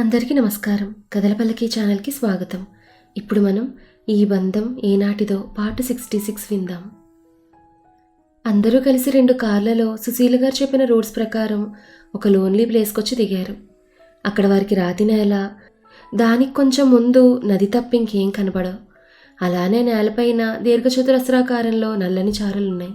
అందరికీ నమస్కారం. కథలపల్లకి ఛానల్కి స్వాగతం. ఇప్పుడు మనం ఈ బంధం ఏనాటిదో పార్ట్ సిక్స్టీ సిక్స్ విందాం. అందరూ కలిసి రెండు కార్లలో సుశీల గారు చెప్పిన రూట్స్ ప్రకారం ఒక లోన్లీ ప్లేస్కొచ్చి దిగారు. అక్కడ వారికి రాతి నేల దానికి కొంచెం ముందు నది తప్ప ఇంకేం కనబడవు. అలానే నేలపైన దీర్ఘచతురస్రాకారంలో నల్లని చారలున్నాయి.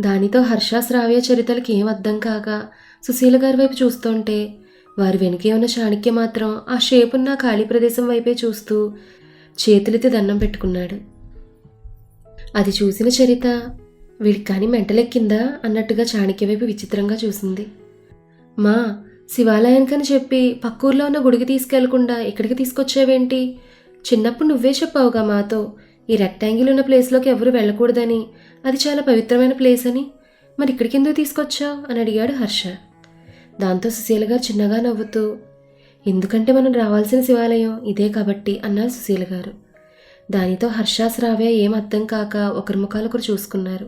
దానితో హర్ష శ్రావ్య చరిత్రలకు ఏం అర్థం కాక సుశీల గారి వైపు చూస్తుంటే వారి వెనుకే ఉన్న చాణక్య మాత్రం ఆ షేపున్న ఖాళీ ప్రదేశం వైపే చూస్తూ చేతులెత్తి దండం పెట్టుకున్నాడు. అది చూసిన చరిత వీడికి కానీ మెంటలెక్కిందా? అన్నట్టుగా చాణక్య వైపు విచిత్రంగా చూసింది. మా శివాలయానికని చెప్పి పక్కూర్లో ఉన్న గుడికి తీసుకెళ్ళకుండా ఇక్కడికి తీసుకొచ్చావేంటి? చిన్నప్పుడు నువ్వే చెప్పావుగా మాతో ఈ రెక్టాంగిల్ ఉన్న ప్లేస్లోకి ఎవరు వెళ్ళకూడదని. అది చాలా పవిత్రమైన ప్లేస్ అని. మరి ఇక్కడికి ఎందుకు తీసుకొచ్చావు? అని అడిగాడు హర్ష. దాంతో సుశీల గారు చిన్నగా నవ్వుతూ ఎందుకంటే మనం రావాల్సిన శివాలయం ఇదే కాబట్టి అన్నారు సుశీల గారు. దానితో హర్ష శ్రావ్య ఏం అర్థం కాక ఒకరి ముఖాలు ఒకరు చూసుకున్నారు.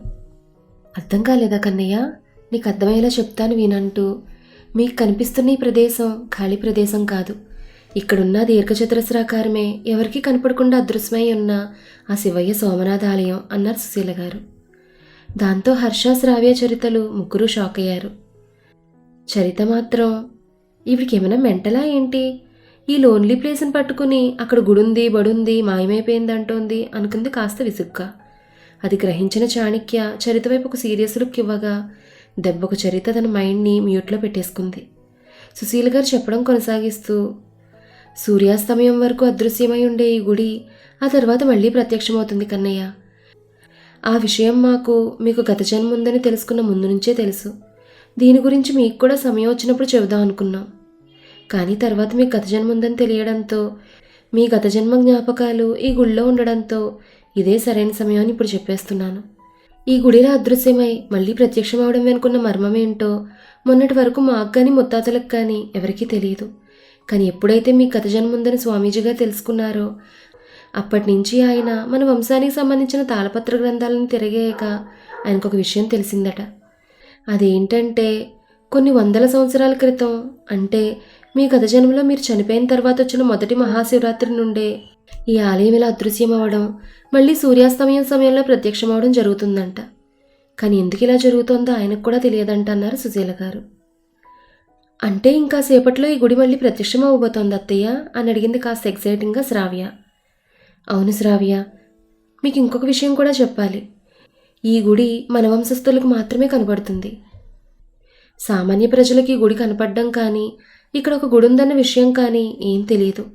అర్థం కాలేదా కన్నయ్య? నీకు అర్థమయ్యేలా చెప్తాను వినంటూ. మీకు కనిపిస్తున్న ఈ ప్రదేశం ఖాళీ ప్రదేశం కాదు. ఇక్కడున్న దీర్ఘచతురస్రాకారమే ఎవరికీ కనపడకుండా అదృశ్యమై ఉన్న ఆ శివయ్య సోమనాథ ఆలయం అన్నారు సుశీల గారు. దాంతో హర్ష శ్రావ్య చరితలు ముగ్గురు షాక్ అయ్యారు చరిత మాత్రం ఈవిడికేమైనా మెంటలా ఏంటి? ఈ లోన్లీ ప్లేస్ని పట్టుకుని అక్కడ గుడుంది బడుంది మాయమైపోయింది అంటోంది అనుకుంది కాస్త విసుగ్గా. అది గ్రహించిన చాణక్య చరిత వైపు ఒక సీరియస్ లుక్ ఇవ్వగా దెబ్బకు చరిత తన మైండ్ని మ్యూట్లో పెట్టేసుకుంది. సుశీల గారు చెప్పడం కొనసాగిస్తూ సూర్యాస్తమయం వరకు అదృశ్యమై ఉండే ఈ గుడి ఆ తర్వాత మళ్ళీ ప్రత్యక్షమవుతుంది కన్నయ్య. ఆ విషయం మాకు మీకు గత జన్మ ఉందని తెలుసుకున్న ముందు నుంచే తెలుసు. దీని గురించి మీకు కూడా సమయం వచ్చినప్పుడు చెబుదాం అనుకున్నాం. కానీ తర్వాత మీకు గత జన్మ ఉందని తెలియడంతో మీ గత జన్మ జ్ఞాపకాలు ఈ గుడిలో ఉండడంతో ఇదే సరైన సమయం అని ఇప్పుడు చెప్పేస్తున్నాను. ఈ గుడిలో అదృశ్యమై మళ్ళీ ప్రత్యక్షం అవడం వెనుకున్న మర్మం ఏంటో మొన్నటి వరకు మాకు కానీ ముత్తాతలకు కానీ ఎవరికీ తెలియదు కానీ ఎప్పుడైతే మీ గత జన్మ ఉందని స్వామీజీగా తెలుసుకున్నారో అప్పటి నుంచి ఆయన మన వంశానికి సంబంధించిన తాళపత్ర గ్రంథాలను తిరగేయక ఆయనకు ఒక విషయం తెలిసిందట. అదేంటంటే కొన్ని వందల సంవత్సరాల క్రితం అంటే మీ గత జన్మలో మీరు చనిపోయిన తర్వాత వచ్చిన మొదటి మహాశివరాత్రి నుండే ఈ ఆలయం ఇలా అదృశ్యం అవ్వడం మళ్ళీ సూర్యాస్తమయం సమయంలో ప్రత్యక్షమవడం జరుగుతుందంట. కానీ ఎందుకు ఇలా జరుగుతోందో ఆయనకు కూడా తెలియదంట అన్నారు సుశీల గారు. అంటే ఇంకా సేపట్లో ఈ గుడి మళ్ళీ ప్రత్యక్షం అవ్వబోతోంది అత్తయ్య అని అడిగింది కాస్త ఎక్సైటింగ్గా శ్రావ్య. అవును శ్రావ్య మీకు ఇంకొక విషయం కూడా చెప్పాలి. ఈ గుడి మన వంశస్థులకు మాత్రమే కనబడుతుంది. సామాన్య ప్రజలకి గుడి కనపడడం కానీ ఇక్కడ ఒక గుడి ఉందన్న విషయం కానీ ఏం తెలియదు.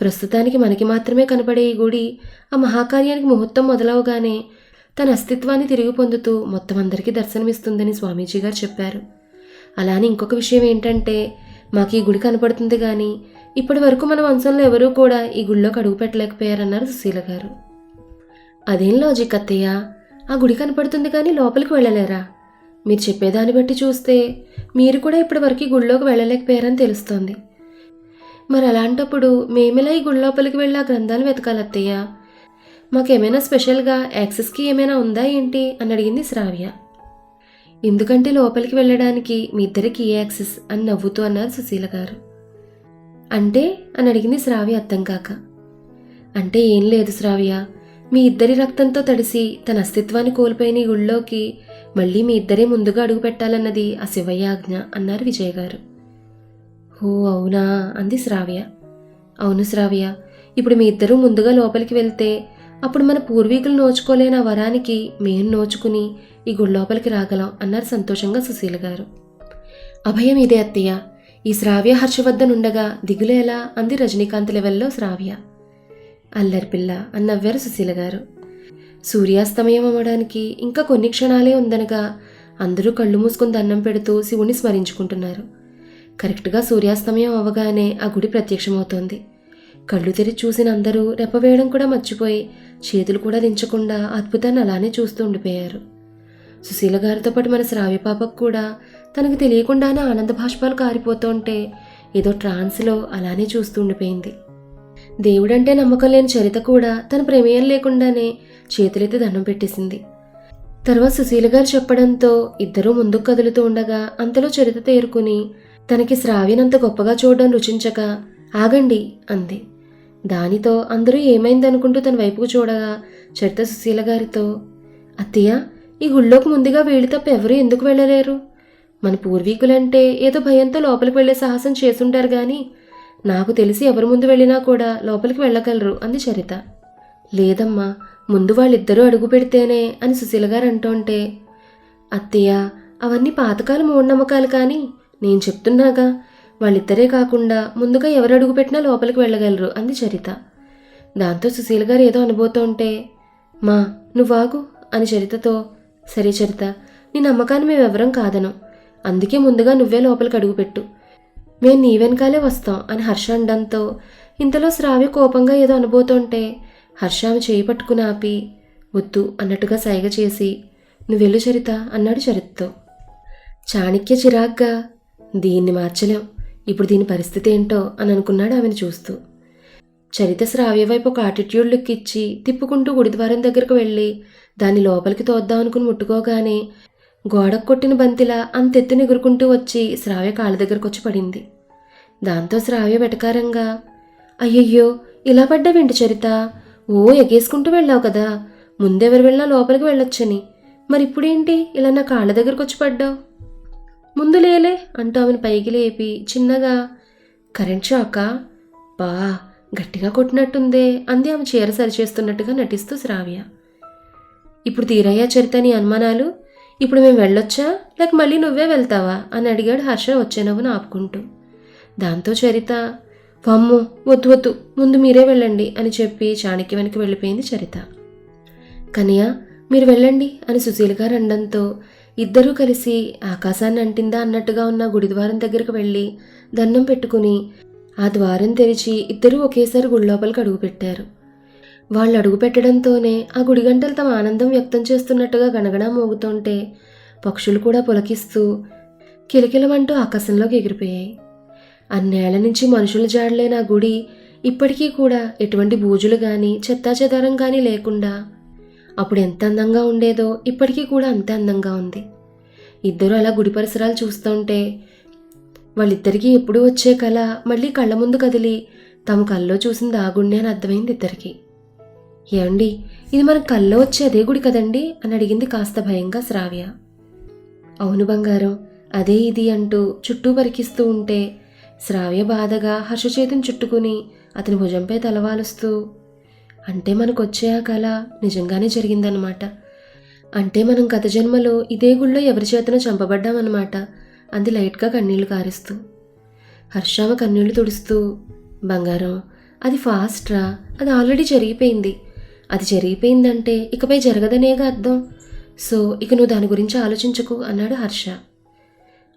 ప్రస్తుతానికి మనకి మాత్రమే కనపడే ఈ గుడి ఆ మహాకార్యానికి ముహూర్తం మొదలవగానే తన అస్తిత్వాన్ని తిరిగి పొందుతూ మొత్తం అందరికీ దర్శనమిస్తుందని స్వామీజీ గారు చెప్పారు. అలానే ఇంకొక విషయం ఏంటంటే మాకు ఈ గుడి కనపడుతుంది కానీ ఇప్పటి వరకు మన వంశంలో ఎవరూ కూడా ఈ గుడిలోకి అడుగు పెట్టలేకపోయారన్నారు సుశీల గారు. అదేం లాజిక్ అత్తయ్య? ఆ గుడి కనపడుతుంది కానీ లోపలికి వెళ్ళలేరా? మీరు చెప్పేదాన్ని బట్టి చూస్తే మీరు కూడా ఇప్పటివరకు గుడిలోకి వెళ్ళలేకపోయారని తెలుస్తోంది. మరి అలాంటప్పుడు మేమెలా ఈ గుడి లోపలికి వెళ్ళి ఆ గ్రంథాలు వెతకాలి మాకేమైనా స్పెషల్గా యాక్సెస్కి ఏమైనా ఉందా ఏంటి? అని అడిగింది శ్రావ్య. ఎందుకంటే లోపలికి వెళ్ళడానికి మీ ఇద్దరికి ఏ యాక్సెస్ అని నవ్వుతూ అన్నారు సుశీల గారు. అంటే? అని అడిగింది శ్రావ్య అర్థం కాక. అంటే ఏం లేదు శ్రావ్య. మీ ఇద్దరి రక్తంతో తడిసి తన అస్తిత్వాన్ని కోల్పోయిన ఈ గుళ్ళోకి మళ్ళీ మీ ఇద్దరే ముందుగా అడుగు పెట్టాలన్నది ఆ శివయ్య ఆజ్ఞ అన్నారు విజయ్ గారు. ఓ అవునా? అంది శ్రావ్య. అవును శ్రావ్య. ఇప్పుడు మీ ఇద్దరూ ముందుగా లోపలికి వెళ్తే అప్పుడు మన పూర్వీకులు నోచుకోలేని ఆ వరానికి మేము నోచుకుని ఈ గుడి లోపలికి రాగలం అన్నారు సంతోషంగా సుశీల గారు. అభయం ఇదే అత్తయ్య. ఈ శ్రావ్య హర్షవర్ధనుండగా దిగులేలా అంది రజనీకాంత్ లెవెల్లో శ్రావ్య. అల్లరి పిల్ల అని నవ్వారు సుశీల గారు. సూర్యాస్తమయం అవ్వడానికి ఇంకా కొన్ని క్షణాలే ఉందనగా అందరూ కళ్ళు మూసుకుని దండం పెడుతూ శివుని స్మరించుకుంటున్నారు. కరెక్ట్గా సూర్యాస్తమయం అవ్వగానే ఆ గుడి ప్రత్యక్షమవుతోంది. కళ్ళు తెరిచి చూసిన అందరూ రెప్పవేయడం కూడా మర్చిపోయి చేతులు కూడా దించకుండా అద్భుతాన్ని అలానే చూస్తూ ఉండిపోయారు. సుశీల గారితో పాటు మన శ్రావ్య పాపకు కూడా తనకు తెలియకుండానే ఆనంద భాష్పాలు కారిపోతుంటే ఏదో ట్రాన్స్లో అలానే చూస్తూ ఉండిపోయింది. దేవుడంటే నమ్మకం లేని చరిత కూడా తన ప్రమేయం లేకుండానే చేతులెత్తి దండం పెట్టేసింది. తర్వాత సుశీల గారు చెప్పడంతో ఇద్దరూ ముందుకు కదులుతూ ఉండగా అంతలో చరిత తేరుకుని తనకి శ్రావ్యనంత గొప్పగా చూడడం రుచించక ఆగండి అంది. దానితో అందరూ ఏమైందనుకుంటూ తన వైపుకు చూడగా చరిత సుశీల గారితో అత్తయ్య ఈ గుళ్ళోకి ముందుగా వీళ్ళు తప్ప ఎవరూ ఎందుకు వెళ్ళలేరు? మన పూర్వీకులంటే ఏదో భయంతో లోపలికి వెళ్ళే సాహసం చేసుంటారు కానీ నాకు తెలిసి ఎవరి ముందు వెళ్ళినా కూడా లోపలికి వెళ్ళగలరు అంది చరిత. లేదమ్మా ముందు వాళ్ళిద్దరూ అడుగు పెడితేనే అని సుశీల గారు అంటుంటే అత్తయ్య అవన్నీ పాతకాల మూఢనమ్మకాలు కానీ నేను చెప్తున్నాగా వాళ్ళిద్దరే కాకుండా ముందుగా ఎవరు అడుగు పెట్టినా లోపలికి వెళ్ళగలరు అంది చరిత. దాంతో సుశీల గారు ఏదో అనబోతుంటే మా నువ్వాగు అని చరితతో సరే చరిత నీ నమ్మకాన్ని మేమెవరం కాదను అందుకే ముందుగా నువ్వే లోపలికి అడుగుపెట్టు మేం నీ వెనకాలే వస్తాం అని హర్ష అండంతో ఇంతలో శ్రావ్య కోపంగా ఏదో అనబోతుంటే హర్ష ఆమె చేయి పట్టుకుని ఆపి వద్దు అన్నట్టుగా సైగ చేసి నువ్వెళ్ళు చరిత అన్నాడు చరిత్తో. చాణక్య చిరాగ్గా దీన్ని మార్చలేం. ఇప్పుడు దీని పరిస్థితి ఏంటో అని అనుకున్నాడు ఆమెను చూస్తూ. చరిత శ్రావ్య వైపు ఒక ఆటిట్యూడ్ లుక్ ఇచ్చి తిప్పుకుంటూ గుడిద్వారం దగ్గరకు వెళ్ళి దాన్ని లోపలికి తోద్దాం అనుకుని ముట్టుకోగానే గోడకు కొట్టిన బంతిలా అంతెత్తుని ఎగురుకుంటూ వచ్చి శ్రావ్య కాళ్ళ దగ్గరకు వచ్చి పడింది. దాంతో శ్రావ్య వెటకారంగా అయ్యయ్యో ఇలా పడ్డావేంటి చరిత? ఓ ఎగేసుకుంటూ వెళ్ళావు కదా. ముందెవరు వెళ్ళినా లోపలికి వెళ్ళొచ్చని. మరి ఇప్పుడేంటి ఇలా నా కాళ్ళ దగ్గరకు వచ్చి పడ్డావు? ముందు లేలే అంటూ ఆమెను పైకి లేపి చిన్నగా కరెంట్ షాకా? బా గట్టిగా కొట్టినట్టుందే అంది ఆమె చీర సరిచేస్తున్నట్టుగా నటిస్తూ శ్రావ్య. ఇప్పుడు తీరయ్యా చరిత నీ అనుమానాలు? ఇప్పుడు మేము వెళ్ళొచ్చా? లేక మళ్ళీ నువ్వే వెళ్తావా? అని అడిగాడు హర్ష వచ్చే నవ్వును ఆపుకుంటూ. దాంతో చరిత వమ్ము వద్దు వద్దు ముందు మీరే వెళ్ళండి అని చెప్పి చాణక్య వెనక్కి వెళ్ళిపోయింది చరిత. కనియా మీరు వెళ్ళండి అని సుశీల గారు అనడంతో ఇద్దరూ కలిసి ఆకాశాన్ని అంటిందా అన్నట్టుగా ఉన్న గుడి ద్వారం దగ్గరకు వెళ్ళి దండం పెట్టుకుని ఆ ద్వారం తెరిచి ఇద్దరూ ఒకేసారి గుడి లోపలికి అడుగుపెట్టారు వాళ్ళు అడుగు పెట్టడంతోనే ఆ గుడి గంటలు తమ ఆనందం వ్యక్తం చేస్తున్నట్టుగా గణగణ మోగుతుంటే పక్షులు కూడా పులకిస్తూ కిలకిలమంటూ ఆకాశంలోకి ఎగిరిపోయాయి. అన్నేళ్ళ నుంచి మనుషుల జాడలేని ఆ గుడి ఇప్పటికీ కూడా ఎటువంటి బూజులు కానీ చెత్తాచెదారం కానీ లేకుండా అప్పుడు ఎంత అందంగా ఉండేదో ఇప్పటికీ కూడా అంతే అందంగా ఉంది. ఇద్దరు అలా గుడి పరిసరాలు చూస్తుంటే వాళ్ళిద్దరికీ ఎప్పుడూ వచ్చే కళ మళ్ళీ కళ్ళ ముందు కదిలి తమ కల్లో చూసింది ఆ అని అర్థమైంది ఇద్దరికి. ఏమండి ఇది మన కల్లో వచ్చే అదే గుడి కదండి? అని అడిగింది కాస్త భయంగా శ్రావ్య. అవును బంగారం అదే ఇది అంటూ చుట్టూ పరికిస్తూ ఉంటే శ్రావ్య బాధగా హర్షచేతిని చుట్టుకుని అతని భుజంపై తలవాలుస్తూ అంటే మనకొచ్చే ఆ కళ నిజంగానే జరిగిందనమాట అంటే మనం గత జన్మలో ఇదే గుళ్ళో ఎవరి చేతనో చంపబడ్డామన్నమాట అంది లైట్గా కన్నీళ్ళు కారుస్తూ. హర్షామ కన్నీళ్ళు తుడుస్తూ బంగారం అది ఫాస్ట్రా అది ఆల్రెడీ జరిగిపోయింది. అది జరిగిపోయిందంటే ఇకపై జరగదనేగా అర్థం. సో ఇక నువ్వు దాని గురించి ఆలోచించకు అన్నాడు హర్ష.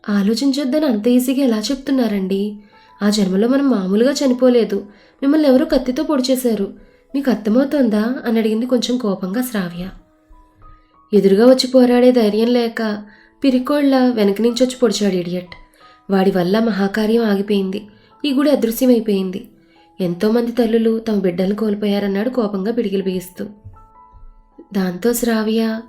ఆలోచించొద్దని అంత ఈజీగా ఎలా చెప్తున్నారండి? ఆ జన్మలో మనం మామూలుగా చనిపోలేదు. మిమ్మల్ని ఎవరో కత్తితో పొడిచేశారు. మీకు అర్థమవుతోందా? అని అడిగింది కొంచెం కోపంగా శ్రావ్య. ఎదురుగా వచ్చి పోరాడే ధైర్యం లేక పిరికోళ్ళ వెనక నుంచి వచ్చి పొడిచాడు ఇడియట్. వాడి వల్ల మహాకార్యం ఆగిపోయింది. ఈ గుడి అదృశ్యమైపోయింది. ఎంతోమంది తల్లులు తమ బిడ్డలను కోల్పోయారన్నాడు కోపంగా పిడికిలు బిగిస్తూ. దాంతో శ్రావ్య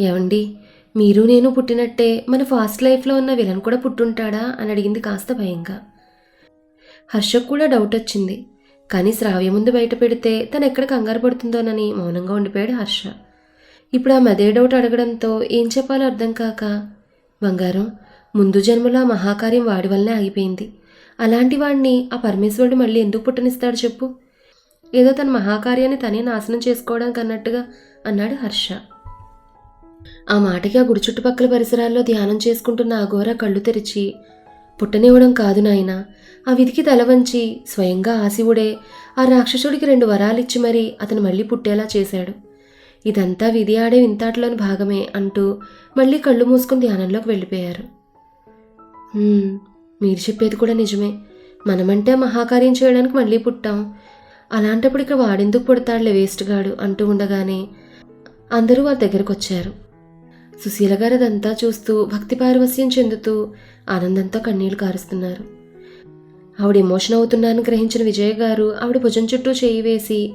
ఏమండి మీరు నేను పుట్టినట్టే మన ఫాస్ట్ లైఫ్లో ఉన్న విలన్ కూడా పుట్టుంటాడా? అని అడిగింది కాస్త భయంగా. హర్షకు కూడా డౌట్ వచ్చింది. కానీ శ్రావ్య ముందు బయట పెడితే తను ఎక్కడ కంగారు పడుతుందోనని మౌనంగా ఉండిపోయాడు హర్ష. ఇప్పుడు ఆమె అదే డౌట్ అడగడంతో ఏం చెప్పాలో అర్థం కాక బంగారం ముందు జన్మలో ఆ మహాకార్యం వాడి వల్లనే ఆగిపోయింది. అలాంటి వాడిని ఆ పరమేశ్వరుడు మళ్ళీ ఎందుకు పుట్టనిస్తాడు చెప్పు? ఏదో తన మహాకార్యాన్ని తనే నాశనం చేసుకోవడానికి అన్నట్టుగా అన్నాడు హర్ష. ఆ మాటకి ఆ గుడి చుట్టుపక్కల పరిసరాల్లో ధ్యానం చేసుకుంటున్న ఆ ఘోర కళ్ళు తెరిచి పుట్టనివ్వడం కాదు నాయన ఆ విధికి తల వంచి స్వయంగా ఆశివుడే ఆ రాక్షసుడికి రెండు వరాలిచ్చి మరీ అతను మళ్ళీ పుట్టేలా చేశాడు. ఇదంతా విధి ఆడే వింతాటలోని భాగమే అంటూ మళ్ళీ కళ్ళు మూసుకుని ధ్యానంలోకి వెళ్ళిపోయారు. మీరు చెప్పేది కూడా నిజమే. మనమంటే మహాకార్యం చేయడానికి మళ్ళీ పుట్టాం. అలాంటప్పుడు ఇక్కడ వాడెందుకు పుడతాడులే వేస్ట్గాడు అంటూ ఉండగానే అందరూ వారి దగ్గరకు వచ్చారు సుశీల గారు అదంతా చూస్తూ భక్తి పారవస్యం చెందుతూ ఆనందంతో కన్నీళ్ళు కారుస్తున్నారు. ఆవిడ ఎమోషన్ అవుతున్నానని గ్రహించిన విజయ్ గారు ఆవిడ భుజం చుట్టూ చేయి వేసి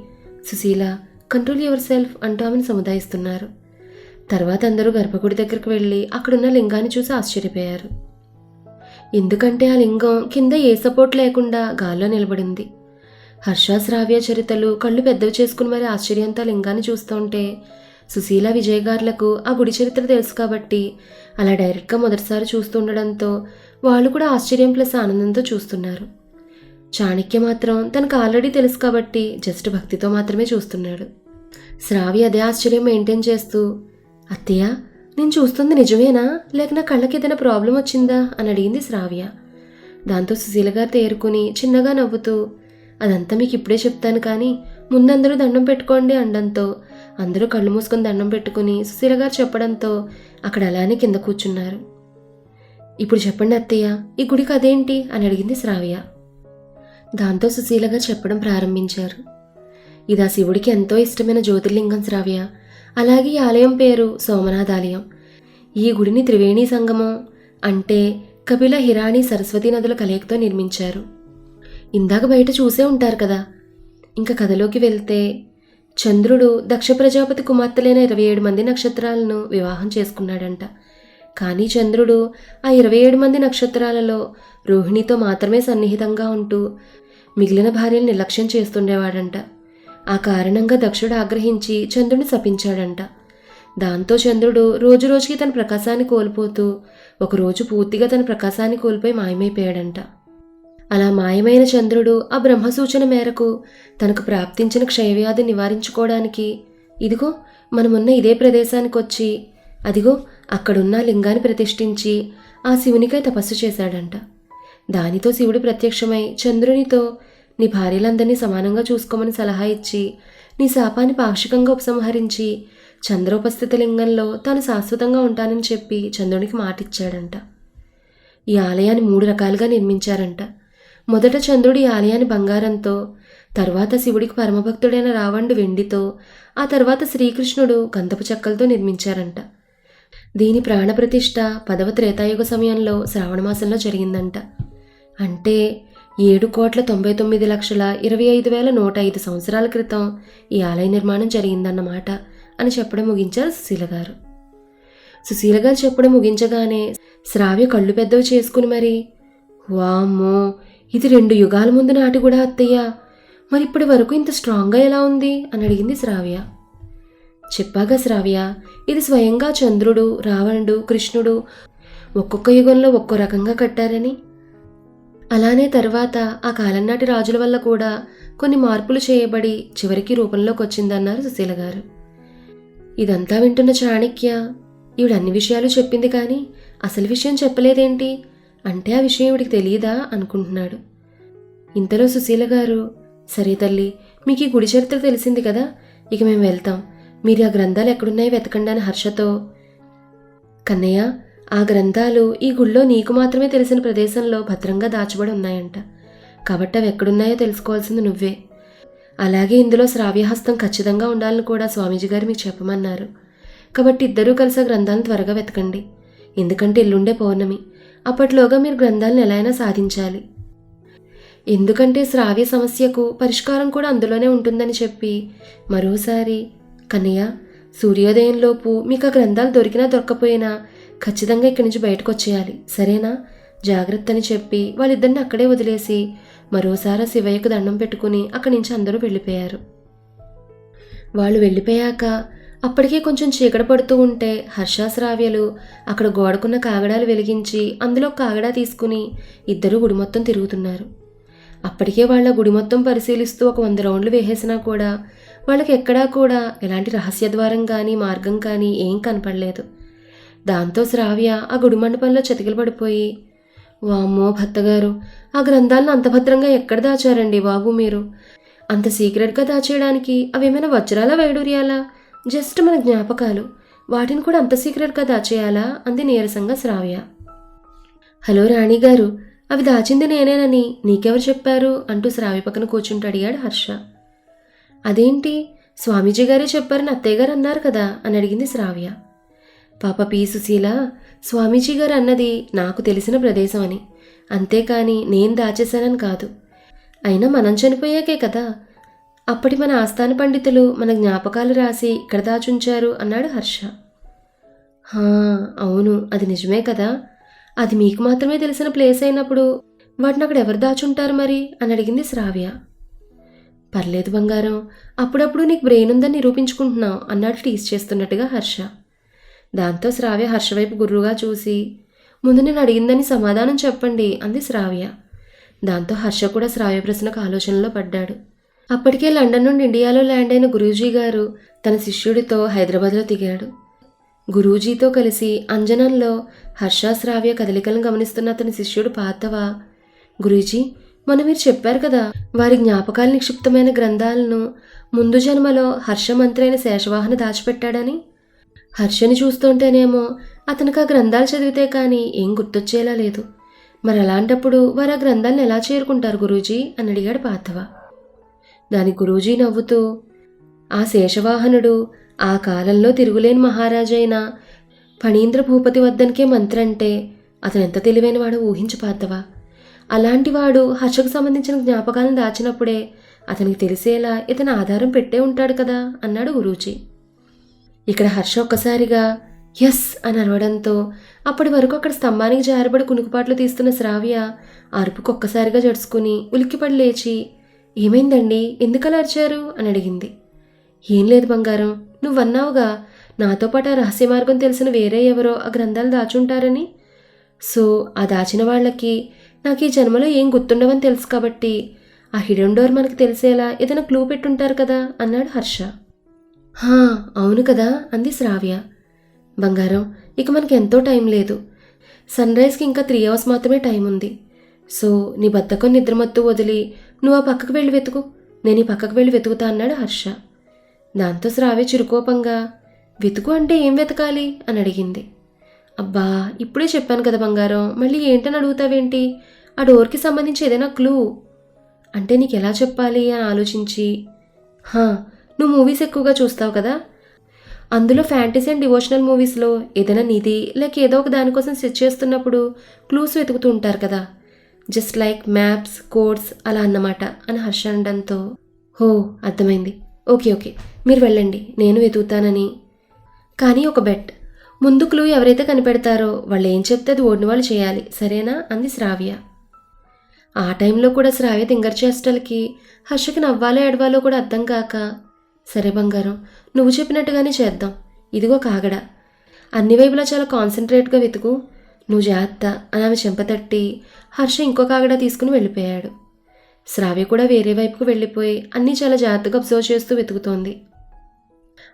సుశీల కంట్రోల్ యువర్ సెల్ఫ్ అంటూ ఆమెను సముదాయిస్తున్నారు. తర్వాత అందరూ గర్భగుడి దగ్గరికి వెళ్ళి అక్కడున్న లింగాన్ని చూసి ఆశ్చర్యపోయారు. ఎందుకంటే ఆ లింగం కింద ఏ సపోర్ట్ లేకుండా గాల్లో నిలబడింది. హర్ష శ్రావ్య చరితలు కళ్ళు పెద్దవి చేసుకుని మరి ఆశ్చర్యంతో ఆ లింగాన్ని చూస్తుంటే సుశీల విజయ్ గారులకు ఆ గుడి చరిత్ర తెలుసు కాబట్టి అలా డైరెక్ట్గా మొదటిసారి చూస్తుండడంతో వాళ్ళు కూడా ఆశ్చర్యం ప్లస్ ఆనందంతో చూస్తున్నారు. చాణక్య మాత్రం తనకు ఆల్రెడీ తెలుసు కాబట్టి జస్ట్ భక్తితో మాత్రమే చూస్తున్నాడు. శ్రావ్య అదే ఆశ్చర్యం మెయింటైన్ చేస్తూ అత్తయ్య నేను చూస్తుంది నిజమేనా? లేక నా కళ్ళకి ఏదైనా ప్రాబ్లం వచ్చిందా? అని అడిగింది శ్రావ్య. దాంతో సుశీల గారు తేరుకుని చిన్నగా నవ్వుతూ అదంతా మీకు ఇప్పుడే చెప్తాను కానీ ముందందరూ దండం పెట్టుకోండి అనడంతో అందరూ కళ్ళు మూసుకొని దండం పెట్టుకుని సుశీల గారు చెప్పడంతో అక్కడ అలానే కింద కూర్చున్నారు. ఇప్పుడు చెప్పండి అత్తయ్య ఈ గుడికి అదేంటి? అని అడిగింది శ్రావ్య. దాంతో సుశీల గారు చెప్పడం ప్రారంభించారు. ఇది ఆ శివుడికి ఎంతో ఇష్టమైన జ్యోతిర్లింగం శ్రావ్య. అలాగే ఈ ఆలయం పేరు సోమనాథ్ ఆలయం ఈ గుడిని త్రివేణి సంగమం అంటే కపిల హిరాణి సరస్వతి నదుల కలయికతో నిర్మించారు. ఇందాక బయట చూసే ఉంటారు కదా. ఇంకా కథలోకి వెళ్తే చంద్రుడు దక్ష ప్రజాపతి కుమార్తెలైన ఇరవై ఏడు మంది నక్షత్రాలను వివాహం చేసుకున్నాడంట. కానీ చంద్రుడు ఆ ఇరవై ఏడు మంది నక్షత్రాలలో రోహిణితో మాత్రమే సన్నిహితంగా ఉంటూ మిగిలిన భార్యలు నిర్లక్ష్యం చేస్తుండేవాడంట. ఆ కారణంగా దక్షుడు ఆగ్రహించి చంద్రుడిని శపించాడంట. దాంతో చంద్రుడు రోజు రోజుకి తన ప్రకాశాన్ని కోల్పోతూ ఒకరోజు పూర్తిగా తన ప్రకాశాన్ని కోల్పోయి మాయమైపోయాడంట. అలా మాయమైన చంద్రుడు ఆ బ్రహ్మ సూచన మేరకు తనకు ప్రాప్తించిన క్షయవ్యాధి నివారించుకోవడానికి ఇదిగో మనమున్న ఇదే ప్రదేశానికి వచ్చి అదిగో అక్కడున్న లింగాన్ని ప్రతిష్ఠించి ఆ శివునికై తపస్సు చేశాడంట. దానితో శివుడు ప్రత్యక్షమై చంద్రునితో నీ భార్యలందరినీ సమానంగా చూసుకోమని సలహా ఇచ్చి నీ శాపాన్ని పాక్షికంగా ఉపసంహరించి చంద్రోపస్థిత లింగంలో తాను శాశ్వతంగా ఉంటానని చెప్పి చంద్రునికి మాటిచ్చాడంట. ఈ ఆలయాన్ని మూడు రకాలుగా నిర్మించారంట. మొదట చంద్రుడు ఈ ఆలయాన్ని బంగారంతో తర్వాత శివుడికి పరమభక్తుడైన రావణుడు వెండితో ఆ తర్వాత శ్రీకృష్ణుడు గంధపు చెక్కలతో నిర్మించారంట. దీని ప్రాణప్రతిష్ఠ పదవ త్రేతాయుగ సమయంలో శ్రావణమాసంలో జరిగిందంట. అంటే ఏడు కోట్ల తొంభై తొమ్మిది లక్షల ఇరవై ఐదు వేల నూట ఐదు సంవత్సరాల క్రితం ఈ ఆలయ నిర్మాణం జరిగిందన్నమాట అని చెప్పడం ముగించారు సుశీల గారు. సుశీల గారు చెప్పడం ముగించగానే శ్రావ్య కళ్ళు పెద్దవి చేసుకుని మరి వామ్మో ఇది రెండు యుగాల ముందు నాటి కూడా అత్తయ్య. మరి ఇప్పటి వరకు ఇంత స్ట్రాంగ్గా ఎలా ఉంది? అని అడిగింది శ్రావ్య. చెప్పాగా శ్రావ్య ఇది స్వయంగా చంద్రుడు రావణుడు కృష్ణుడు ఒక్కొక్క యుగంలో ఒక్కో రకంగా కట్టారని. అలానే తర్వాత ఆ కాలం నాటి రాజుల వల్ల కూడా కొన్ని మార్పులు చేయబడి చివరికి రూపంలోకి వచ్చిందన్నారు సుశీల గారు. ఇదంతా వింటున్న చాణక్య ఈవిడ అన్ని విషయాలు చెప్పింది కానీ అసలు విషయం చెప్పలేదేంటి? అంటే ఆ విషయం ఈవిడికి తెలియదా అనుకుంటున్నాడు. ఇంతలో సుశీల గారు సరే తల్లి మీకు ఈ గుడి చరిత్ర తెలిసింది కదా ఇక మేము వెళ్తాం. మీరు ఆ గ్రంథాలు ఎక్కడున్నాయో వెతకండి అని హర్షతో కన్నయ్య ఆ గ్రంథాలు ఈ గుళ్ళో నీకు మాత్రమే తెలిసిన ప్రదేశంలో భద్రంగా దాచబడి ఉన్నాయంట. కాబట్టి అవి ఎక్కడున్నాయో తెలుసుకోవాల్సింది నువ్వే. అలాగే ఇందులో శ్రావ్యహస్తం ఖచ్చితంగా ఉండాలని కూడా స్వామీజీ గారు మీకు చెప్పమన్నారు. కాబట్టి ఇద్దరూ కలిసి ఆ గ్రంథాలను త్వరగా వెతకండి. ఎందుకంటే ఎల్లుండే పౌర్ణమి. అప్పట్లోగా మీరు గ్రంథాలను ఎలా అయినా సాధించాలి. ఎందుకంటే శ్రావ్య సమస్యకు పరిష్కారం కూడా అందులోనే ఉంటుందని చెప్పి మరోసారి కన్నయ్య సూర్యోదయంలోపు మీకు ఆ గ్రంథాలు దొరికినా దొరకపోయినా ఖచ్చితంగా ఇక్కడి నుంచి బయటకు వచ్చేయాలి. సరేనా? జాగ్రత్త అని చెప్పి వాళ్ళిద్దరిని అక్కడే వదిలేసి మరోసారి శివయ్యకు దండం పెట్టుకుని అక్కడి నుంచి అందరూ వెళ్ళిపోయారు. వాళ్ళు వెళ్ళిపోయాక అప్పటికే కొంచెం చీకట పడుతూ ఉంటే హర్షాశ్రావ్యలు అక్కడ గోడకున్న కాగడాలు వెలిగించి అందులో కాగడా తీసుకుని ఇద్దరు గుడి మొత్తం తిరుగుతున్నారు. అప్పటికే వాళ్ళ గుడి మొత్తం పరిశీలిస్తూ ఒక వంద రౌండ్లు వేసేసినా కూడా వాళ్ళకి ఎక్కడా కూడా ఎలాంటి రహస్య ద్వారం కానీ మార్గం కానీ ఏం కనపడలేదు. దాంతో శ్రావ్య ఆ గుడి మండపంలో చతికిలు పడిపోయి వామ్మో భర్తగారు ఆ గ్రంథాలను అంత భద్రంగా ఎక్కడ దాచారండి బాబు మీరు? అంత సీక్రెట్గా దాచేయడానికి అవేమైనా వజ్రాలా వైడూర్యాలా? జస్ట్ మన జ్ఞాపకాలు. వాటిని కూడా అంత సీక్రెట్గా దాచేయాలా? అంది నీరసంగా శ్రావ్య. హలో రాణి గారు అవి దాచింది నేనేనని నీకెవరు చెప్పారు? అంటూ శ్రావ్య పక్కన కూర్చుంటూ అడిగాడు హర్ష. అదేంటి? స్వామీజీ గారే చెప్పారని అత్తయ్య గారు అన్నారు కదా? అని అడిగింది శ్రావ్య. పాప పి. సుశీల స్వామీజీ గారు అన్నది నాకు తెలిసిన ప్రదేశం అని అంతేకాని నేను దాచేశానని కాదు. అయినా మనం చనిపోయాకే కదా. అప్పటి మన ఆస్థాన పండితులు మన జ్ఞాపకాలు రాసి ఇక్కడ దాచుంచారు అన్నాడు హర్ష. అవును అది నిజమే కదా. అది మీకు మాత్రమే తెలిసిన ప్లేస్ అయినప్పుడు వాటిని అక్కడ ఎవరు దాచుంటారు మరి? అని అడిగింది శ్రావ్య. పర్లేదు బంగారం అప్పుడప్పుడు నీకు బ్రెయిన్ ఉందని నిరూపించుకుంటున్నావు అన్నాడు టీస్ చేస్తున్నట్టుగా హర్ష. దాంతో శ్రావ్య హర్ష వైపు గుర్రుగా చూసి ముందు నేను అడిగిందని సమాధానం చెప్పండి అంది శ్రావ్య. దాంతో హర్ష కూడా శ్రావ్య ప్రశ్నకు ఆలోచనలో పడ్డాడు. అప్పటికే లండన్ నుండి ఇండియాలో ల్యాండ్ అయిన గురూజీ గారు తన శిష్యుడితో హైదరాబాద్లో దిగాడు. గురూజీతో కలిసి అంజనంలో హర్ష శ్రావ్య కదలికలను గమనిస్తున్న అతని శిష్యుడు పాతవా గురూజీ మొన్న మీరు చెప్పారు కదా వారి జ్ఞాపకాలు నిక్షిప్తమైన గ్రంథాలను ముందు జన్మలో హర్షమంత్రి అయిన శేషవాహన దాచిపెట్టాడని? హర్షని చూస్తుంటేనేమో అతనికి ఆ గ్రంథాలు చదివితే కానీ ఏం గుర్తొచ్చేలా లేదు. మరి అలాంటప్పుడు వారు ఆ గ్రంథాలను ఎలా చేరుకుంటారు గురూజీ? అని అడిగాడు పాతవ దాని గురూజీ నవ్వుతూ ఆ శేషవాహనుడు ఆ కాలంలో తిరుగులేని మహారాజైన ఫణీంద్ర భూపతి వద్దనికే మంత్రంటే అతను ఎంత తెలివైనవాడో ఊహించు పాతవా అలాంటివాడు హర్షకు సంబంధించిన జ్ఞాపకాలను దాచినప్పుడే అతనికి తెలిసేలా ఇతను ఆధారం పెట్టే ఉంటాడు కదా అన్నాడు గురూజీ. ఇక్కడ హర్ష ఒక్కసారిగా ఎస్ అని అరవడంతో అప్పటి వరకు అక్కడ స్తంభానికి జారబడి కునుకుపాట్లు తీస్తున్న శ్రావ్య అరుపుకు ఒక్కసారిగా జడుచుకుని ఉలిక్కిపడి లేచి ఏమైందండి? ఎందుకలా అరిచారు? అని అడిగింది. ఏం లేదు బంగారం నువ్వన్నావుగా నాతో పాటు ఆ రహస్య మార్గం తెలిసిన వేరే ఎవరో ఆ గ్రంథాలు దాచుంటారని. సో ఆ దాచిన వాళ్ళకి నాకు ఈ జన్మలో ఏం గుర్తుండవని తెలుసు కాబట్టి ఆ హిడెన్ డోర్ మనకు తెలిసేలా ఏదైనా క్లూ పెట్టుంటారు కదా అన్నాడు హర్ష. హా అవును కదా అంది శ్రావ్య. బంగారం ఇక మనకి ఎంతో టైం లేదు. సన్ రైజ్కి ఇంకా త్రీ అవర్స్ మాత్రమే టైం ఉంది. సో నీ బద్దకం నిద్రమత్తు వదిలి నువ్వు ఆ పక్కకు వెళ్ళి వెతుకు. నేను ఈ పక్కకు వెళ్ళి వెతుకుతా అన్నాడు హర్ష. దాంతో శ్రావ్య చిరుకోపంగా వెతుకు అంటే ఏం వెతకాలి? అని అడిగింది. అబ్బా ఇప్పుడే చెప్పాను కదా బంగారం మళ్ళీ ఏంటని అడుగుతావేంటి? ఆ డోర్కి సంబంధించి ఏదైనా క్లూ. అంటే నీకు ఎలా చెప్పాలి అని ఆలోచించి హా నువ్వు మూవీస్ ఎక్కువగా చూస్తావు కదా? అందులో ఫ్యాంటసీ అండ్ డివోషనల్ మూవీస్లో ఏదైనా నిధి లేక ఏదో ఒక దానికోసం సెర్చ్ చేస్తున్నప్పుడు క్లూస్ వెతుకుతూ ఉంటారు కదా? జస్ట్ లైక్ మ్యాప్స్ కోడ్స్ అలా అన్నమాట అని హర్ష అనడంతో. హో అర్థమైంది. Okay okay. మీరు వెళ్ళండి. నేను వెతుకుతానని. కానీ ఒక బెట్ ముందు క్లూ ఎవరైతే కనిపెడతారో వాళ్ళు ఏం చెప్తే అది ఓడిన వాళ్ళు చేయాలి. సరేనా? అంది శ్రావ్య. ఆ టైంలో కూడా శ్రావ్య తింగర్ చేష్టలకి హర్షకి నవ్వాలో ఎడవాలో కూడా అర్థం కాక సరే బంగారం నువ్వు చెప్పినట్టుగానే చేద్దాం. ఇదిగో కాగడ. అన్ని వైపులా చాలా కాన్సన్ట్రేట్గా వెతుకు. నువ్వు జాగ్రత్త అని ఆమె చెంపతట్టి హర్ష ఇంకో కాగడ తీసుకుని వెళ్ళిపోయాడు. శ్రావ్య కూడా వేరే వైపుకు వెళ్ళిపోయి అన్నీ చాలా జాగ్రత్తగా అబ్జర్వ్ చేస్తూ వెతుకుతోంది.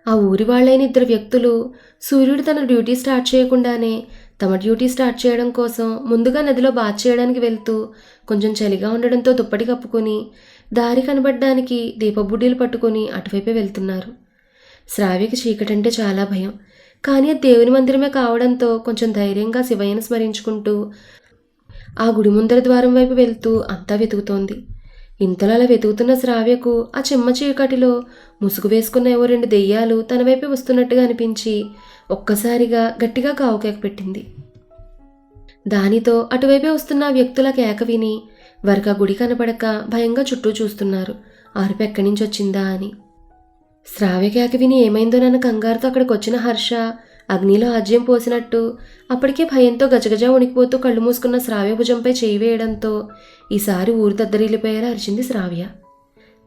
ఆ ఊరి వాళ్ళైన ఇద్దరు వ్యక్తులు సూర్యుడు తన డ్యూటీ స్టార్ట్ చేయకుండానే తమ డ్యూటీ స్టార్ట్ చేయడం కోసం ముందుగా నదిలో బాత్ చేయడానికి వెళ్తూ కొంచెం చలిగా ఉండడంతో దుప్పటి కప్పుకొని దారి కనబడ్డానికి దీపబుడ్డీలు పట్టుకొని అటువైపే వెళ్తున్నారు. శ్రావ్యకి చీకటంటే చాలా భయం. కానీ అది దేవుని మందిరమే కావడంతో కొంచెం ధైర్యంగా శివయ్యను స్మరించుకుంటూ ఆ గుడి ముందర ద్వారం వైపు వెళ్తూ అంతా వెతుకుతోంది. ఇంతలో అలా వెతుకుతున్న శ్రావ్యకు ఆ చెమ్మ చీకటిలో ముసుగు వేసుకున్న ఏవో రెండు దెయ్యాలు తన వైపే వస్తున్నట్టుగా అనిపించి ఒక్కసారిగా గట్టిగా కావుకేక పెట్టింది. దానితో అటువైపే వస్తున్న వ్యక్తుల కేక విని వరక గుడి కనపడక భయంగా చుట్టూ చూస్తున్నారు. అరుపు ఎక్కడి నుంచి వచ్చిందా అని. శ్రావ్యకేక విని ఏమైందో ఏమైందోనన్న కంగారుతో అక్కడికి వచ్చిన హర్ష అగ్నిలో ఆజ్యం పోసినట్టు అప్పటికే భయంతో గజగజ ఉణికిపోతూ కళ్ళు మూసుకున్న శ్రావ్య భుజంపై చేయి వేయడంతో ఈసారి ఊరు దద్దరిల్లిపోయేలా అరిచింది శ్రావ్య.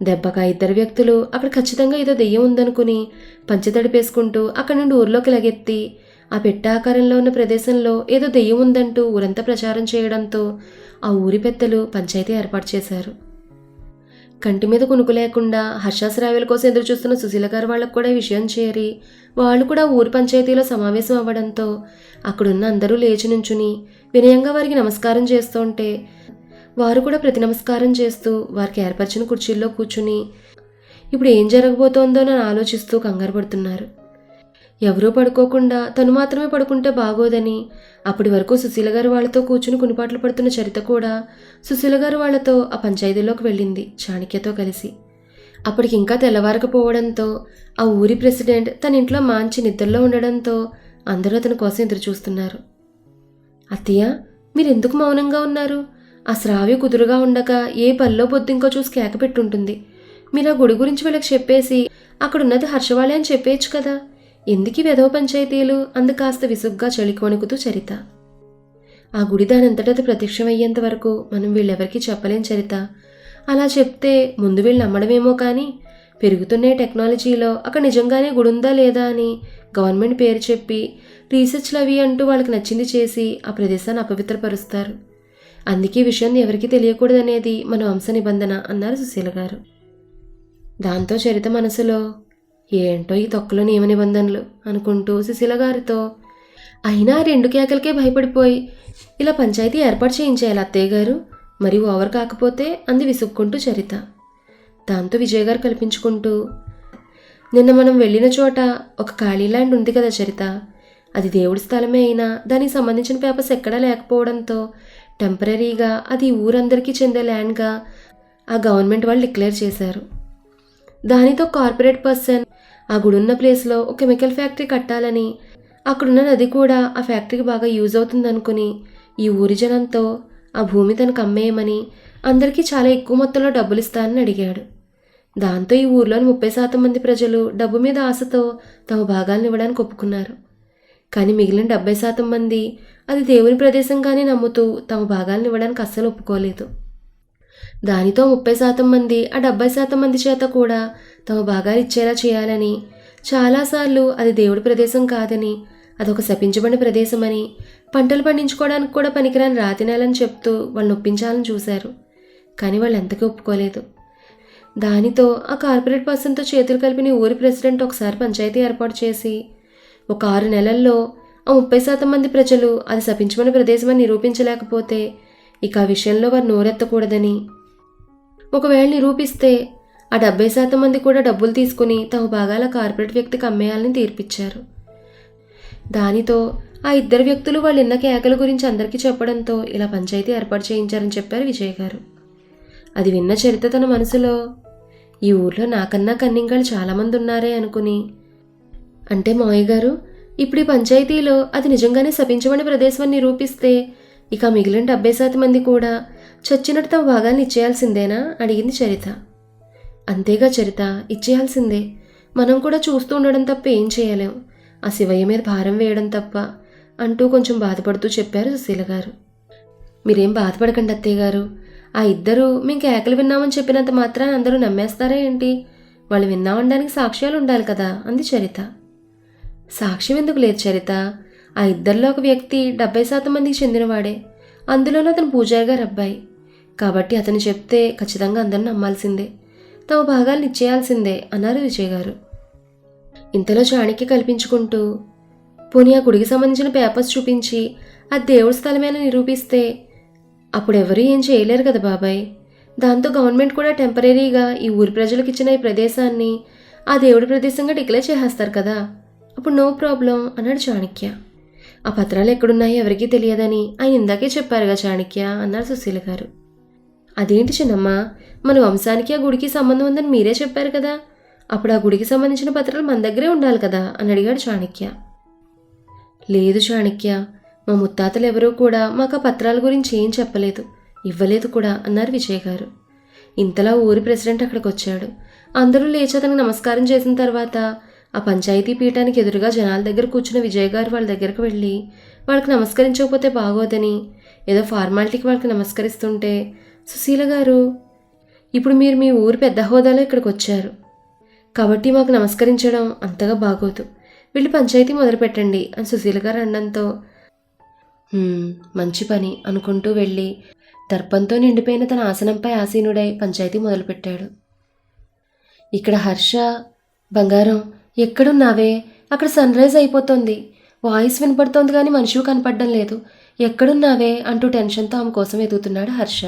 దెబ్బగా ఇద్దరు వ్యక్తులు అక్కడ ఖచ్చితంగా ఏదో దెయ్యం ఉందనుకుని పంచతడిపేసుకుంటూ అక్కడి నుండి ఊర్లోకి లగెత్తి ఆ పెట్టాకారంలో ఉన్న ప్రదేశంలో ఏదో దెయ్యం ఉందంటూ ఊరంతా ప్రచారం చేయడంతో ఆ ఊరి పెద్దలు పంచాయతీ ఏర్పాటు చేశారు. కంటి మీద కునుకు లేకుండా హర్షాశ్రావ్యుల కోసం ఎదురు చూస్తున్న సుశీల గారు వాళ్ళకు కూడా విషయం చేరి వాళ్ళు కూడా ఊరి పంచాయతీలో సమావేశం అవ్వడంతో అక్కడున్న అందరూ లేచి నుంచుని వినయంగా వారికి నమస్కారం చేస్తుంటే వారు కూడా ప్రతి నమస్కారం చేస్తూ వారికి ఏర్పరిచిన కుర్చీల్లో కూర్చుని ఇప్పుడు ఏం జరగబోతోందో అని ఆలోచిస్తూ కంగారు పడుతున్నారు. ఎవరూ పడుకోకుండా తను మాత్రమే పడుకుంటే బాగోదని. అప్పటి వరకు సుశీల గారు వాళ్ళతో కూర్చుని కునిపాట్లు పడుతున్న చరిత కూడా సుశీల గారు వాళ్ళతో ఆ పంచాయతీలోకి వెళ్ళింది చాణక్యతో కలిసి. అప్పటికి ఇంకా తెల్లవారకపోవడంతో ఆ ఊరి ప్రెసిడెంట్ తన ఇంట్లో మాంచి నిద్రలో ఉండడంతో అందరూ అతని కోసం ఎదురు చూస్తున్నారు అత్తయ్య మీరెందుకు మౌనంగా ఉన్నారు? ఆ శ్రావ్య కుదురుగా ఉండక ఏ పల్లో పొద్దుంకో చూసి కేకపెట్టుంటుంది మీరు ఆ గుడి గురించి వీళ్ళకి చెప్పేసి అక్కడున్నది హర్షవాళి అని చెప్పేయచ్చు కదా. ఎందుకు వెధవ పంచాయతీలు? అందు కాస్త విసుగ్గా చలికొణుకుతూ చరిత. ఆ గుడి దానంతటది ప్రత్యక్షమయ్యేంత వరకు మనం వీళ్ళెవరికీ చెప్పలేం చరిత. అలా చెప్తే ముందు వీళ్ళు నమ్మడమేమో కానీ పెరుగుతున్న టెక్నాలజీలో అక్కడ నిజంగానే గుడి ఉందా లేదా అని గవర్నమెంట్ పేరు చెప్పి రీసెర్చ్లు అవి అంటూ వాళ్ళకి నచ్చింది చేసి ఆ ప్రదేశాన్ని అపవిత్రపరుస్తారు. అందుకే విషయాన్ని ఎవరికీ తెలియకూడదనేది మన వంశ నిబంధన అన్నారు సుశీల గారు. దాంతో చరిత మనసులో ఏంటో ఈ తొక్కలో నియమ నిబంధనలు అనుకుంటూ సుశీల గారితో. అయినా రెండు కేకలకే భయపడిపోయి ఇలా పంచాయతీ ఏర్పాటు చేయించేయాలి అత్తయ్య గారు. మరి ఓవర్ కాకపోతే అంది విసుక్కుంటూ చరిత. దాంతో విజయ్ గారు కల్పించుకుంటూ నిన్న మనం వెళ్ళిన చోట ఒక ఖాళీ ల్యాండ్ ఉంది కదా చరిత. అది దేవుడి స్థలమే అయినా దానికి సంబంధించిన పేపర్స్ ఎక్కడా లేకపోవడంతో టెంపరీగా అది ఊరందరికీ చెందే ల్యాండ్గా ఆ గవర్నమెంట్ వాళ్ళు డిక్లేర్ చేశారు. దానితో కార్పొరేట్ పర్సన్ ఆ గుడున్న ప్లేస్లో ఒక కెమికల్ ఫ్యాక్టరీ కట్టాలని. అక్కడున్న నది కూడా ఆ ఫ్యాక్టరీకి బాగా యూజ్ అవుతుందనుకుని ఈ ఊరి జనంతో ఆ భూమి తనకు అమ్మేయమని అందరికీ చాలా ఎక్కువ మొత్తంలో డబ్బులు ఇస్తానని అడిగాడు. దాంతో ఈ ఊర్లోని ముప్పై శాతం మంది ప్రజలు డబ్బు మీద ఆశతో తమ భాగాలను ఇవ్వడానికి ఒప్పుకున్నారు. కానీ మిగిలిన డెబ్బై శాతం మంది అది దేవుని ప్రదేశంగానే నమ్ముతూ తమ భాగాలను ఇవ్వడానికి అస్సలు ఒప్పుకోలేదు. దానితో ముప్పై శాతం మంది ఆ డెబ్బై శాతం మంది చేత కూడా తమ భాగాలు ఇచ్చేలా చేయాలని. చాలాసార్లు అది దేవుడి ప్రదేశం కాదని అదొక శపించబడిన ప్రదేశమని పంటలు పండించుకోవడానికి కూడా పనికిరాని రాతి నేలని చెప్తూ వాళ్ళని ఒప్పించాలని చూశారు. కానీ వాళ్ళు ఎంతకీ ఒప్పుకోలేదు. దానితో ఆ కార్పొరేట్ పర్సన్తో చేతులు కలిపిన ఊరి ప్రెసిడెంట్ ఒకసారి పంచాయతీ ఏర్పాటు చేసి ఒక ఆరు నెలల్లో ఆ ముప్పై శాతం మంది ప్రజలు అది శపించమని ప్రదేశమని నిరూపించలేకపోతే ఇక ఆ విషయంలో వారు నోరెత్తకూడదని. ఒకవేళ నిరూపిస్తే ఆ డెబ్బై శాతం మంది కూడా డబ్బులు తీసుకుని తమ భాగాల కార్పొరేట్ వ్యక్తికి అమ్మేయాలని తీర్పిచ్చారు. దానితో ఆ ఇద్దరు వ్యక్తులు వాళ్ళు ఇన్న కేకల గురించి అందరికీ చెప్పడంతో ఇలా పంచాయతీ ఏర్పాటు చేయించారని చెప్పారు విజయ్ గారు. అది విన్న చరిత తన మనసులో ఈ ఊర్లో నాకన్నా కన్నింగాళ్ళు చాలామంది ఉన్నారే అనుకుని అంటే మావయ్య గారు ఇప్పుడు ఈ పంచాయతీలో అది నిజంగానే శపించబడిన ప్రదేశం అని నిరూపిస్తే ఇక మిగిలిన డెబ్బై శాతం మంది కూడా చచ్చినట్టు తమ భాగాన్ని ఇచ్చేయాల్సిందేనా? అడిగింది చరిత అంతేగా చరిత ఇచ్చేయాల్సిందే. మనం కూడా చూస్తూ ఉండడం తప్ప ఏం చేయలేం. ఆ శివయ్య మీద భారం వేయడం తప్ప అంటూ కొంచెం బాధపడుతూ చెప్పారు సుశీల గారు. మీరేం బాధపడకండి అత్తయ్య గారు. ఆ ఇద్దరు మేము కేకలు విన్నామని చెప్పినంత మాత్రాన అందరూ నమ్మేస్తారా ఏంటి? వాళ్ళు విన్నామనడానికి సాక్ష్యాలు ఉండాలి కదా అంది చరిత. సాక్ష్యం ఎందుకు లేదు చరిత? ఆ ఇద్దరిలో ఒక వ్యక్తి డెబ్బై శాతం మందికి చెందినవాడే. అందులోనూ అతను పూజారి గారు అబ్బాయి. కాబట్టి అతను చెప్తే ఖచ్చితంగా అందరిని నమ్మాల్సిందే. తమ భాగాలను ఇచ్చేయాల్సిందే అన్నారు విజయ్ గారు. ఇంతలో చాణక్య కల్పించుకుంటూ పోనీ ఆ గుడికి సంబంధించిన పేపర్స్ చూపించి ఆ దేవుడి స్థలమైన నిరూపిస్తే అప్పుడు ఎవరూ ఏం చేయలేరు కదా బాబాయ్. దాంతో గవర్నమెంట్ కూడా టెంపరీగా ఈ ఊరి ప్రజలకు ఇచ్చిన ఈ ప్రదేశాన్ని ఆ దేవుడి ప్రదేశంగా డిక్లేర్ చేసేస్తారు కదా. అప్పుడు నో ప్రాబ్లం అన్నాడు చాణక్య ఆ పత్రాలు ఎక్కడున్నాయో ఎవరికీ తెలియదని ఆయన ఇందాకే చెప్పారుగా చాణక్య అన్నారు సుశీల గారు. అదేంటి చిన్నమ్మ? మన వంశానికి ఆ గుడికి సంబంధం ఉందని మీరే చెప్పారు కదా. అప్పుడు ఆ గుడికి సంబంధించిన పత్రాలు మన దగ్గరే ఉండాలి కదా అని అడిగాడు చాణక్య. లేదు చాణక్య మా ముత్తాతలు ఎవరూ కూడా మాకు ఆ పత్రాల గురించి ఏం చెప్పలేదు. ఇవ్వలేదు కూడా అన్నారు విజయ్ గారు. ఇంతలా ఊరి ప్రెసిడెంట్ అక్కడికి వచ్చాడు అందరూ లేచి అతనికి నమస్కారం చేసిన తర్వాత ఆ పంచాయతీ పీఠానికి ఎదురుగా జనాల దగ్గర కూర్చున్న విజయ్ గారు వాళ్ళ దగ్గరకు వెళ్ళి వాళ్ళకి నమస్కరించకపోతే బాగోదని ఏదో ఫార్మాలిటీకి వాళ్ళకి నమస్కరిస్తుంటే సుశీల గారు ఇప్పుడు మీరు మీ ఊరు పెద్ద హోదాలో ఇక్కడికి వచ్చారు. కాబట్టి మాకు నమస్కరించడం అంతగా బాగోదు. వెళ్ళి పంచాయతీ మొదలుపెట్టండి అని సుశీల గారు అనడంతో మంచి పని అనుకుంటూ వెళ్ళి దర్పంతో నిండిపోయిన తన ఆసనంపై ఆసీనుడై పంచాయతీ మొదలుపెట్టాడు ఇక్కడ హర్ష బంగారం ఎక్కడున్నావే? అక్కడ సన్ రైజ్ అయిపోతుంది. వాయిస్ వినపడుతోంది కానీ మనిషి కనపడడం లేదు. ఎక్కడున్నావే? అంటూ టెన్షన్తో ఆమె కోసం ఎదుగుతున్నాడు హర్ష.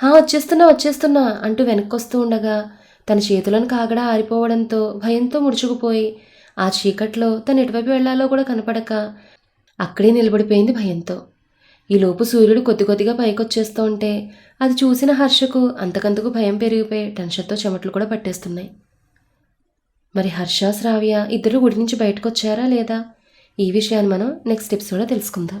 హా వచ్చేస్తున్నా వచ్చేస్తున్నా అంటూ వెనక్కొస్తూ ఉండగా తన చేతులను కాగడా ఆరిపోవడంతో భయంతో ముడుచుకుపోయి ఆ చీకట్లో తను ఎటువైపు వెళ్ళాలో కూడా కనపడక అక్కడే నిలబడిపోయింది భయంతో. ఈలోపు సూర్యుడు కొద్ది కొద్దిగా పైకొచ్చేస్తూ ఉంటే అది చూసిన హర్షకు అంతకంతకు భయం పెరిగిపోయి టెన్షన్తో చెమటలు కూడా పట్టేస్తున్నాయి. మరి హర్ష శ్రావ్య ఇద్దరు గుడి నుంచి బయటకు వచ్చారా లేదా? ఈ విషయాన్ని మనం నెక్స్ట్ ఎపిసోడ్లో తెలుసుకుందాం.